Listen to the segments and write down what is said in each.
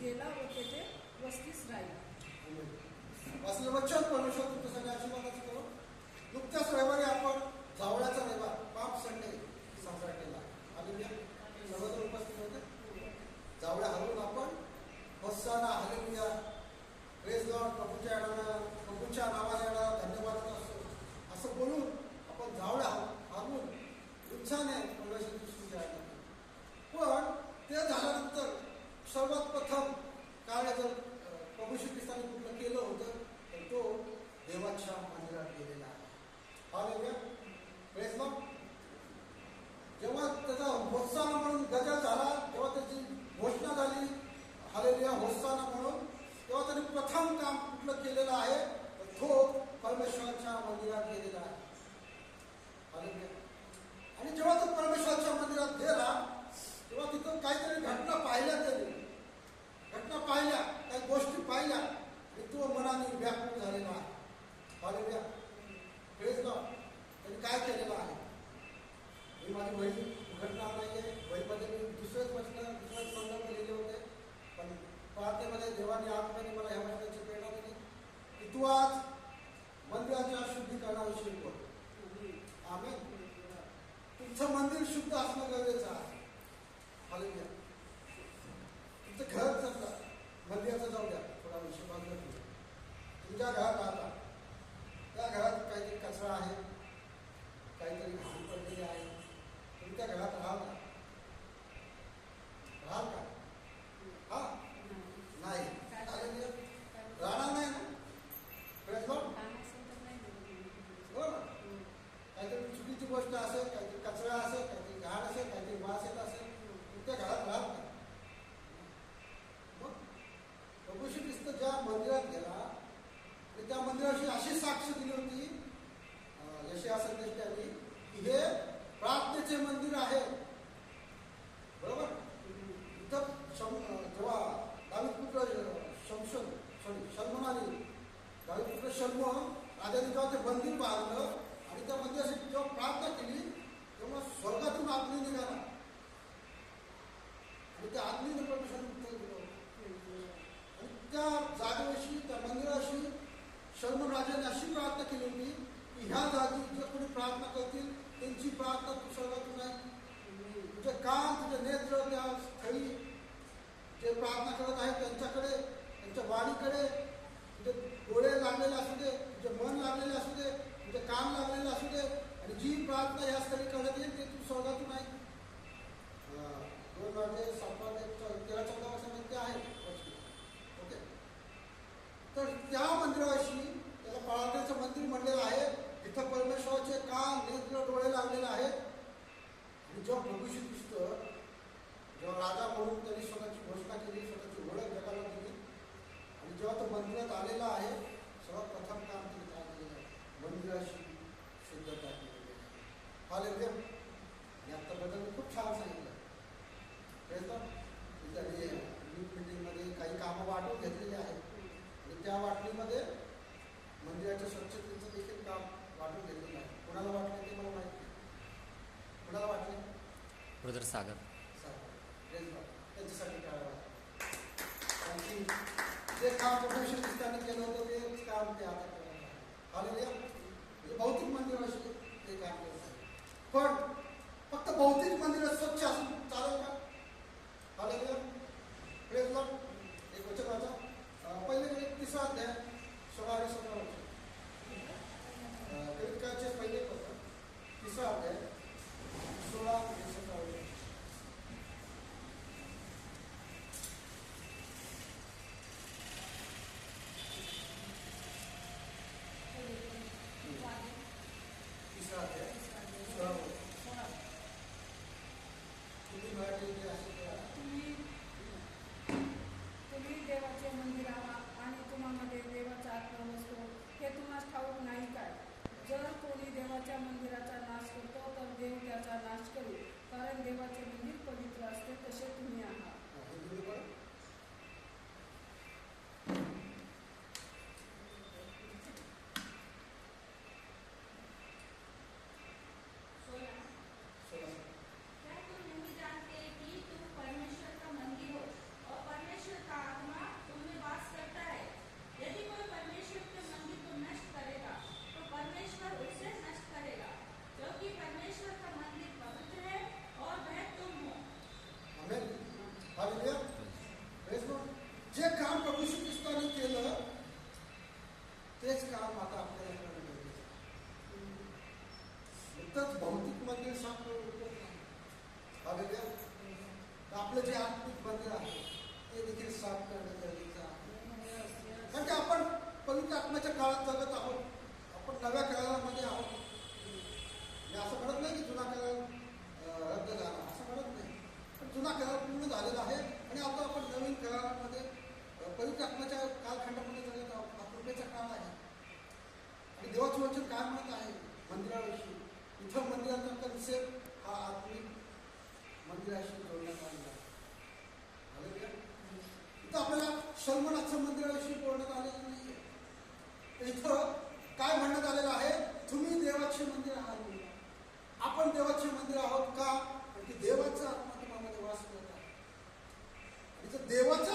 गेला व तेथे वस्तीस राहिला. असलं वचन परमेश्वर तुमच्या सगळ्या आशीर्वादाचं करू नुकत्याच रविवारी आपण जावळ्याचा रविवार पाप संडे साजरा केला. आणि सर्वजण उपस्थित होते. जावळ्या हलवून आपण बसाना हालेलुया प्रेस लॉर्ड प्रभूच्या येणारा प्रभूच्या नावाला येणारा धन्यवाद असतो असं बोलून आपण जावळ्या हलवून उत्साहाने परमेश्वरची स्तुती ऐकतो पण ते झाल्यानंतर सर्वात प्रथम कार्य जर अं, प्रभू श्री ख्रिस्ताने कुठलं केलं होतं तर तो देवाच्या मंदिरात गेलेला आहे हालेलुया प्रेस लॉर्ड जेव्हा त्याचा होस्साना म्हणून गजर झाला तेव्हा त्याची घोषणा झाली हालेलुया होस्साना म्हणून तेव्हा त्याने प्रथम काम कुठलं केलेलं आहे तर तो परमेश्वराच्या मंदिरात गेलेला आहे हालेलुया आणि जेव्हा तो परमेश्वराच्या मंदिरात गेला तेव्हा तिथं काहीतरी घटना पाहिल्या त्याने घटना पाहिल्या काही गोष्टी पाहिल्या आणि तो मनाने व्याकुळ झालेला आहे हालेलुया प्रेस लॉर्ड त्यांनी काय केलेलं आहे मी माझी वही उघडणार नाही आहे वहीमध्ये मी दुसरेच प्रश्न दुसरेच संदर्भ लिहिले होते पण प्रार्थनेमध्ये देवाने आत्म्याने मला ह्या प्रश्नाची प्रेरणा दिली की तू आज मंदिराच्या शुद्धीकरणाविषयी बोल आम्ही तुमचं मंदिर शुद्ध असणं गरजेचं आहे. हालेलुया तुमचं घर चालला मंदिराचं जाऊ द्या. थोडा विषय बाजूला तुमच्या घरात आता. त्या घरात काहीतरी कचरा आहे. काहीतरी घाण पडलेली आहे. तुमच्या घरात राहाल का राहाल का हा नाही हालेलुया. राहणार नाही ना Praise Lord. बरोबर काहीतरी चुकीची गोष्ट असेल काहीतरी असेल काहीतरी घाण असेल काहीतरी वास येत असेल तुमच्या घरात राहत नाही मग प्रभू श्री ख्रिस्त ज्या मंदिरात गेला आणि त्या मंदिराशी अशी साक्ष दिली होती अं, यशया संदेशाने की हे प्रार्थनेचे मंदिर आहे. बरोबर? इथं शम जेव्हा दावीपुत्र शमशन सॉरी शर्मनाने दावीपुत्र शर्म राजाने जेव्हा ते मंदिर बांधलं आणि त्या मंदिरासाठी जेव्हा प्रार्थना केली तेव्हा स्वर्गातून आग्नी निघाला आणि त्या आग्नीने परमेश्वराने उत्तर दिलं आणि त्या जागेविषयी त्या मंदिराशी शर्मन राजाने अशी प्रार्थना केली होती की ह्या जागी जर कोणी प्रार्थना करतील त्यांची प्रार्थना तू स्वर्गातून नाही तुझे कान तुझे नेत्र त्या स्थळी जे प्रार्थना करत आहेत त्यांच्याकडे त्यांच्या वाणीकडे तुझे डोळे लागलेले असू दे तुझे मन लागलेले असू दे तुझे कान लागलेले असू दे आणि जी प्रार्थना या स्थळी येईल ते तू स्वर्गातून आहे दोन वाजे सात तेरा चौदा वर्षामध्ये आहे ओके. तर त्या मंदिराशी त्याला पाळण्याचं मंदिर म्हणलेलं आहे. तिथं परमेश्वराचे कान नेत्र डोळे लागलेले आहेत. आणि जेव्हा भविष्य दिसतं जेव्हा राजा म्हणून त्यांनी स्वतःची घोषणा केली स्वतःची ओळख जगाला दिली. आणि जेव्हा तो मंदिरात आलेला आहे सर्वात प्रथम काम त्यांनी काय केलेलं आहे मंदिराशी शुद्धता केलेली आहे हा लेव्य आणि आत्ताबद्दल मी खूप छान सांगितलं प्रयत्न त्यांनी मीट मिटिंगमध्ये काही कामं वाटून घेतलेली आहेत आणि त्या वाटणीमध्ये मंदिराच्या स्वच्छतेचं देखील काम वाटून घेतलेलं आहे कोणाला वाटलं ते मला माहिती नाही. कोणाला वाटले ब्रदर सागर. त्यांच्यासाठी जे काम प्रोफेशनल केलं होतं ते काम ते आता आपलं जे आत्मिक बंधन आहे ते देखील साफ करणं गरजेचं आहे. कारण की आपण पवित्र आत्म्याच्या काळात जगत आहोत. आपण नव्या काळामध्ये आहोत. मी असं म्हणत नाही की जुना करार रद्द झाला. असं म्हणत नाही. पण जुना करार पूर्ण झालेला आहे आणि आता आपण नवीन करारामध्ये पवित्र आत्म्याच्या कालखंडामध्ये जगत आहोत. कृपेचा काळ आहे. आणि देवाचं वचन काय म्हणत आहे? मंदिराविषयी. इथं मंदिराचा कन्सेप्ट हा आत्मिक मंदिराशी जोडण्यात आलेला आहे. तर आपल्याला शर्मनाथचं मंदिराविषयी बोलण्यात आलेलं नाही इथं काय म्हणण्यात आलेलं आहे? तुम्ही देवाचे मंदिर आहात आपण देवाचे मंदिर आहोत का? की देवाचा आत्मा तुम्हाला वास करत आहे. देवाचा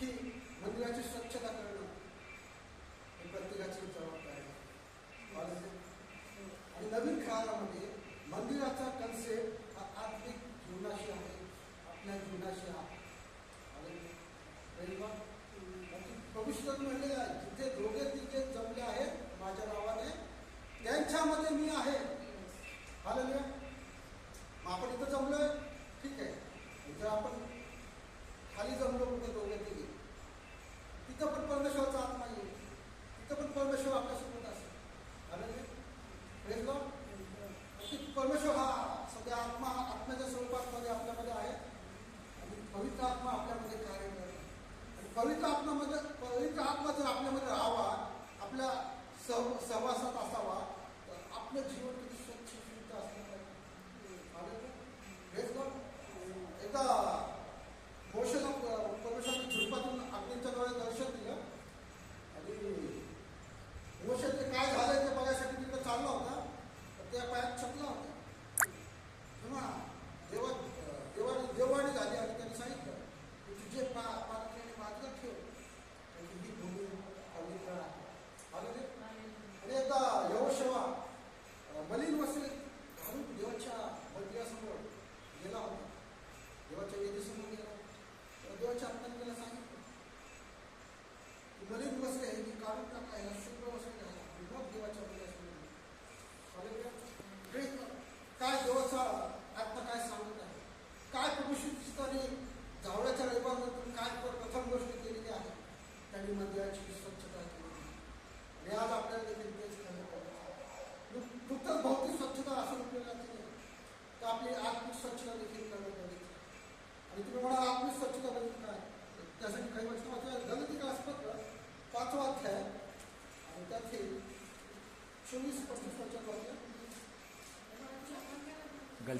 ही मंदिराची स्वच्छता करणं हे प्रत्येकाची जबाबदारी आहे. आणि नवीन काळामध्ये मंदिराचा कन्सेप्ट हा आत्मिक जीवनाशी आहे. आपल्या जीवनाशी आहे आणि पविष्ट म्हणले जिथे दोघे तिथे जमले आहेत माझ्या नावाने त्यांच्यामध्ये मी आहे. आलं आपण इथं जमलोय? ठीक आहे. इथं आपण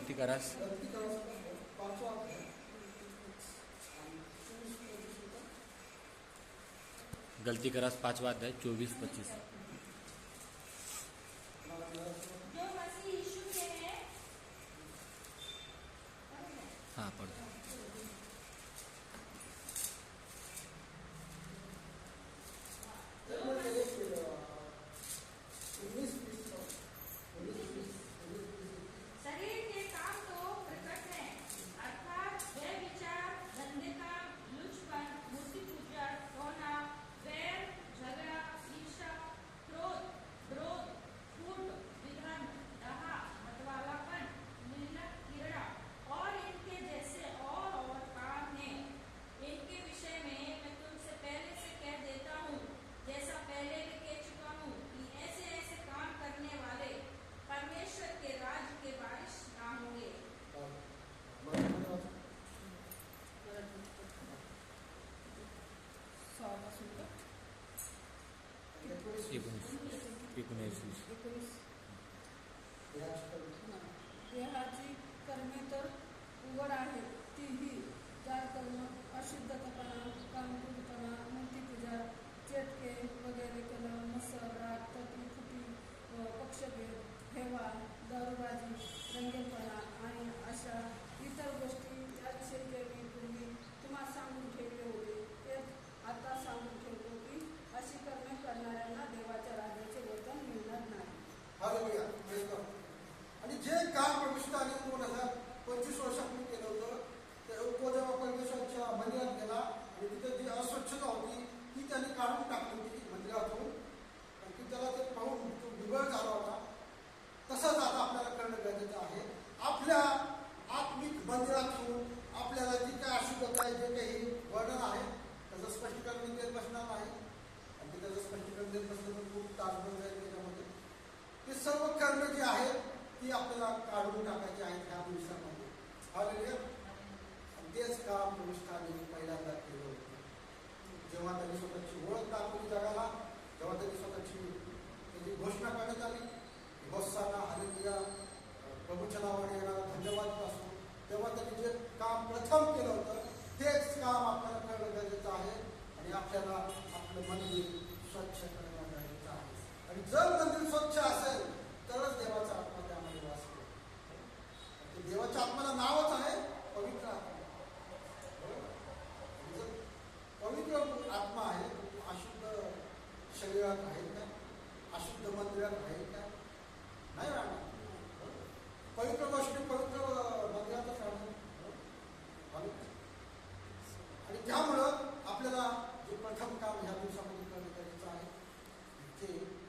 भक्ति का रस गलती का रस पांचवा अध्याय चौबीस पच्चीस। हाँ पढ़। दो उघड आहे तीही चार कर्म अशुद्धतपणा कामकुटपणा मूर्तीपूजा चेटके वगैरे कलम मसर राग तटी फुटी पक्षभेद हेवा दारूबाजी रंगेपणा आणि अशा इतर गोष्टी त्याविषयी जे मी पूर्वी तुम्हाला सांगून ठेवले होते ते आता सांगून ठेवतो की अशी कर्मे करणाऱ्यांना देवाच्या राज्याचे वेतन मिळणार नाही हालेलुया. Praise God. आणि जे काम प्रविष्टाने दोन हजार पंचवीस वर्षापूर्वी केलं होतं ते तो जेव्हा परमेश्वरच्या मंदिरात गेला आणि तिथे जी अस्वच्छता होती ती त्यांनी काढून टाकली होती मंदिरातून. की त्याला ते पाहून तो बिघड झाला होता. तसंच आता आपल्याला करणं गरजेचं आहे. आपल्या आत्मिक मंदिरातून आपल्याला जी काय अशुद्धता आहे जे काही वर्णन आहे त्याचं स्पष्टीकरण देत बसणार नाही. आणि ते त्याचं स्पष्टीकरण देत बसलं तर खूप तासभर जाईल त्याच्यामध्ये. ते सर्व कर्ण जी आहेत ती आपल्याला काढून टाकायची आहेत ह्या दिवसामध्ये. हालेलुया. तेच काम पुरुष पहिल्यांदा. जेव्हा त्यांनी स्वतःची ओळख दाखवली जगाला जेव्हा त्यांनी स्वतःची त्याची घोषणा करण्यात आली. बसांना हरिया प्रभूच्या नावाने येणारा धन्यवाद असो तेव्हा त्यांनी जे काम प्रथम केलं होतं तेच काम आपल्याला करणं गरजेचं आहे आणि आपल्याला आपलं मंदिर स्वच्छ करणं गरजेचं आहे. आणि जर मंदिर